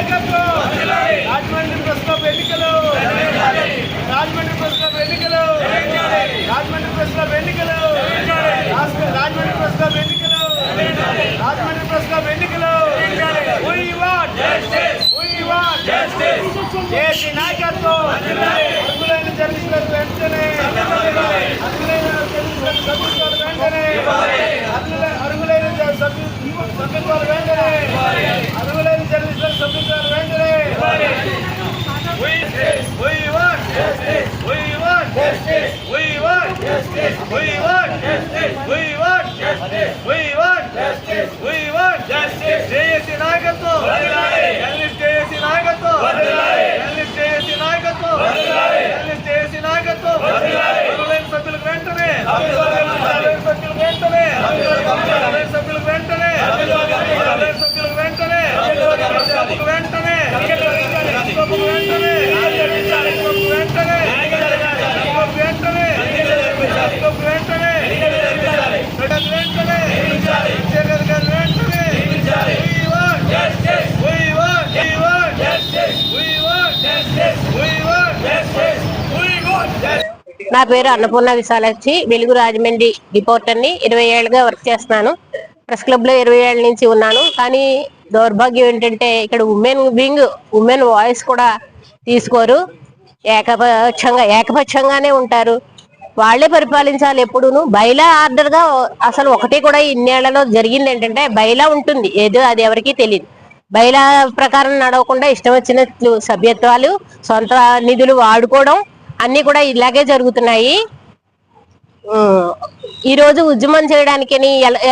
నాయకత్వం. Rajahmundry press club ఎన్నికలు. Rajahmundry press club ఎన్నికలు. రాజమండ్రి ప్రెస్ క్లబ్ ఎన్నికలు. రాజమండ్రి ప్రెస్ క్లబ్ ఎన్నికలు. రాజమండ్రి ప్రెస్ క్లబ్ ఎన్నికలు. నాయకత్వం అర్హులైన జర్నలిస్టులకు వెంటనే అర్హులైన జర్నలిస్టులకు సభ్యత్వాలు వెంటనే అర్హులైన అర్హులైన జ- సభ్యు- సభ్యత్వాలు వెంటనే అర్హులైన జర్నలిస్టులకు సభ్యత్వాలు వెంటనే We we want justice. We want justice. We want justice. We want justice. We want justice. We want justice. We want justice. JAC నాయకత్వం. జర్నలిస్ట్ జేఏసీ నాయకత్వం. జర్నలిస్ట్ జేఏసీ నాయకత్వం. జర్నలిస్ట్ జేఏసీ నాయకత్వం. అర్హులైన సభ్యులకు వెంటనే. అర్హులైన సభ్యులకు వెంటనే. అర్హులైన సభ్యులకు వెంటనే. అర్హులైన సభ్యులకు వెంటనే. వెంటనే. వెంటనే సభకు వెంటనే సభకు వెంటనే సభకు వెంటనే సభకు వెంటనే జగన్ గారు వెంటనే We want justice. We want we want justice. We want justice. We want justice. We want justice. నా పేరు అన్నపూర్ణ విశాలచ్చి వెలుగు రాజమండ్రి రిపోర్టర్ని ఇరవై ఏళ్ళుగా వర్క్ చేస్తున్నాను. ప్రెస్ క్లబ్లో ఇరవై ఏళ్ళ నుంచి ఉన్నాను. కానీ దౌర్భాగ్యం ఏంటంటే ఇక్కడ ఉమెన్ వింగ్ ఉమెన్ వాయిస్ కూడా తీసుకోరు. ఏకపక్షంగా ఏకపక్షంగానే ఉంటారు. వాళ్ళే పరిపాలించాలి ఎప్పుడును. బైలా ఆర్డర్గా అసలు ఒకటి కూడా ఇన్నేళ్ళలో జరిగింది ఏంటంటే బైలా ఉంటుంది. ఏదో అది ఎవరికీ తెలియదు బైలా ప్రకారం నడవకుండా ఇష్టం వచ్చినట్లు సభ్యత్వాలు సొంత నిధులు వాడుకోవడం అన్ని కూడా ఇలాగే జరుగుతున్నాయి. ఈ రోజు ఉద్యమం చేయడానికి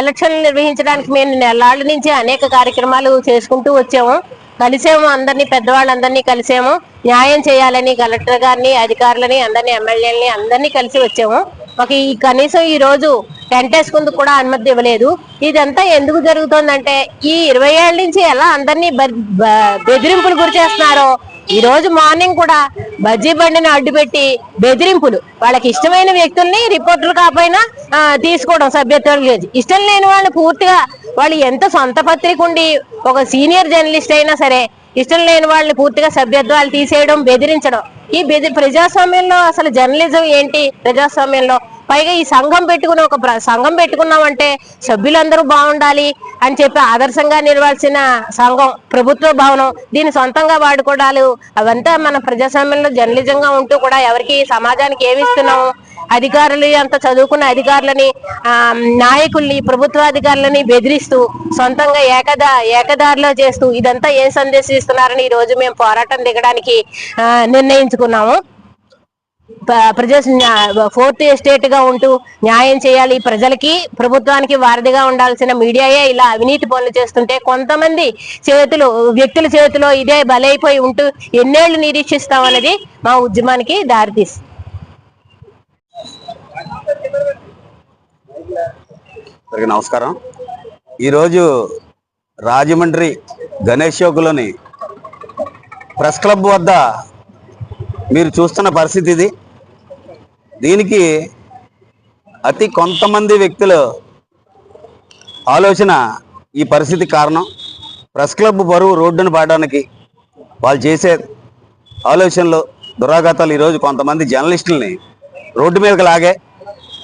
ఎలక్షన్లు నిర్వహించడానికి మేము నెలాళ్ళ నుంచి అనేక కార్యక్రమాలు చేసుకుంటూ వచ్చాము. కలిసేము అందరినీ పెద్దవాళ్ళందరినీ కలిసేము. న్యాయం చేయాలని కలెక్టర్ గారిని అధికారులని అందరినీ ఎమ్మెల్యేలని అందరినీ కలిసి వచ్చాము. మాకు ఈ కనీసం ఈ రోజు టెంట్ వేసుకుందుకు కూడా అనుమతి ఇవ్వలేదు. ఇదంతా ఎందుకు జరుగుతోందంటే ఈ ఇరవై ఏళ్ళ నుంచి ఎలా అందరినీ బెదిరింపులు గురి చేస్తున్నారో ఈ రోజు మార్నింగ్ కూడా బజ్జీ బండిని అడ్డుపెట్టి బెదిరింపులు. వాళ్ళకి ఇష్టమైన వ్యక్తుల్ని రిపోర్టర్లు కాకపోయినా తీసుకోవడం సభ్యత్వాలు లేదు. ఇష్టం లేని వాళ్ళని పూర్తిగా వాళ్ళు ఎంత సొంత పత్రిక ఉండి ఒక సీనియర్ జర్నలిస్ట్ అయినా సరే ఇష్టం లేని వాళ్ళని పూర్తిగా సభ్యత్వాలు తీసేయడం బెదిరించడం. ఈ బెదిరి ప్రజాస్వామ్యంలో అసలు జర్నలిజం ఏంటి? ప్రజాస్వామ్యంలో పైగా ఈ సంఘం పెట్టుకుని ఒక సంఘం పెట్టుకున్నామంటే సభ్యులందరూ బాగుండాలి అని చెప్పి ఆదర్శంగా నిలవాల్సిన సంఘం ప్రభుత్వ భవనం దీన్ని సొంతంగా వాడుకోవడాలు అవంతా మన ప్రజాస్వామ్యంలో జర్నలిజంగా ఉంటూ కూడా ఎవరికి సమాజానికి ఏమి ఇస్తున్నాము? అధికారులు అంత చదువుకున్న అధికారులని ఆ, నాయకుల్ని ప్రభుత్వ అధికారులని బెదిరిస్తూ సొంతంగా ఏకదా ఏకదారిలో చేస్తూ ఇదంతా ఏం సందేశం ఇస్తున్నారని ఈ రోజు మేము పోరాటం దిగడానికి ఆ, నిర్ణయించుకున్నాము. ప్రజా ఫోర్త్ ఎస్టేట్గా ఉంటూ న్యాయం చేయాలి. ప్రజలకి ప్రభుత్వానికి వారధిగా ఉండాల్సిన మీడియాయే ఇలా అవినీతి పనులు చేస్తుంటే కొంతమంది చేతులు వ్యక్తుల చేతిలో ఇదే బలైపోయి ఉంటూ ఎన్నేళ్ళు నిరీక్షిస్తామన్నది మా ఉద్యమానికి దారితీస్తుంది నమస్కారం. ఈరోజు రాజమండ్రి గణేష్ చౌక్లోని ప్రెస్ క్లబ్ వద్ద మీరు చూస్తున్న పరిస్థితి ఇది. దీనికి అతి కొంతమంది వ్యక్తులు ఆలోచన ఈ పరిస్థితి కారణం. ప్రెస్ క్లబ్ బరువు రోడ్డును పాడడానికి వాళ్ళు చేసే ఆలోచనలు దురాఘాతాలు ఈరోజు కొంతమంది జర్నలిస్టుల్ని రోడ్డు మీదకి లాగే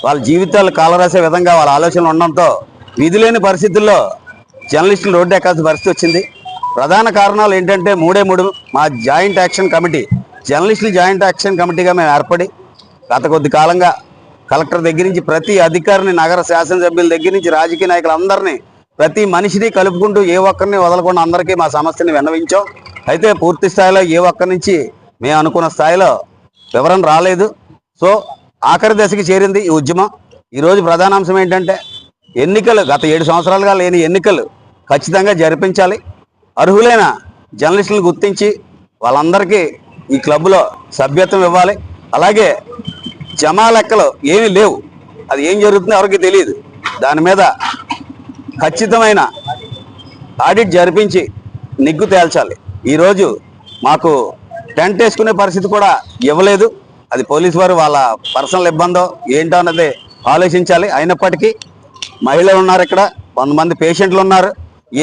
వాళ్ళ జీవితాలు కాలరాసే విధంగా వాళ్ళ ఆలోచనలు ఉండడంతో విధి లేని పరిస్థితుల్లో జర్నలిస్టులు రోడ్డు ఎక్కాల్సిన పరిస్థితి వచ్చింది. ప్రధాన కారణాలు ఏంటంటే మూడే మూడు మా జాయింట్ యాక్షన్ కమిటీ జర్నలిస్టులు జాయింట్ యాక్షన్ కమిటీగా మేము ఏర్పడి గత కొద్ది కాలంగా కలెక్టర్ దగ్గర నుంచి ప్రతి అధికారిని నగర శాసనసభ్యుల దగ్గర నుంచి రాజకీయ నాయకులందరినీ ప్రతి మనిషిని కలుపుకుంటూ ఏ ఒక్కరిని వదలకుండా అందరికీ మా సమస్యని విన్నవించాం. అయితే పూర్తి స్థాయిలో ఏ ఒక్కరి నుంచి మేము అనుకున్న స్థాయిలో వివరణ రాలేదు. సో ఆఖరి దశకి చేరింది ఈ ఉద్యమం. ఈరోజు ప్రధాన అంశం ఏంటంటే ఎన్నికలు గత ఏడు సంవత్సరాలుగా లేని ఎన్నికలు ఖచ్చితంగా జరిపించాలి. అర్హులైన జర్నలిస్టులను గుర్తించి వాళ్ళందరికీ ఈ క్లబ్లో సభ్యత్వం ఇవ్వాలి. అలాగే జమా లెక్కలు ఏమీ లేవు. అది ఏం జరుగుతుందో ఎవరికి తెలియదు. దాని మీద ఖచ్చితమైన ఆడిట్ జరిపించి నిగ్గు తేల్చాలి. ఈరోజు మాకు టెంట్ వేసుకునే పరిస్థితి కూడా ఇవ్వలేదు. అది పోలీసు వారు వాళ్ళ పర్సనల్ ఇబ్బందో ఏంటో అన్నది ఆలోచించాలి. అయినప్పటికీ మహిళలు ఉన్నారు ఇక్కడ కొంతమంది పేషెంట్లు ఉన్నారు.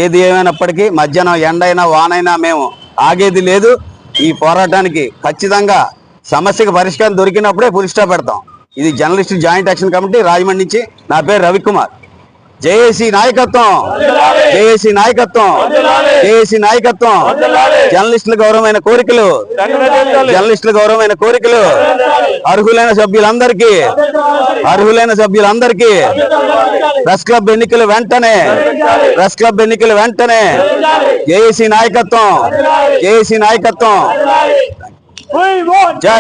ఏది ఏమైనప్పటికీ మధ్యాహ్నం ఎండైనా వానైనా మేము ఆగేది లేదు. ఈ పోరాటానికి ఖచ్చితంగా సమస్యకు పరిష్కారం దొరికినప్పుడే ఫుల్ స్టాప్ పెడతాం. ఇది journalist joint action committee Rajahmundry నుంచి నా పేరు రవికుమార్. జేఏసీ నాయకత్వం. జేఏసీ నాయకత్వం. జేఏసీ నాయకత్వం. జర్నలిస్టుల గౌరవమైన కోరికలు. జర్నలిస్టుల గౌరవమైన కోరికలు. అర్హులైన సభ్యులందరికీ. అర్హులైన సభ్యులందరికీ. ప్రెస్ క్లబ్ ఎన్నికలు వెంటనే. ప్రెస్ క్లబ్ ఎన్నికలు వెంటనే. జేఏసీ నాయకత్వం. జేఏసీ నాయకత్వం. జై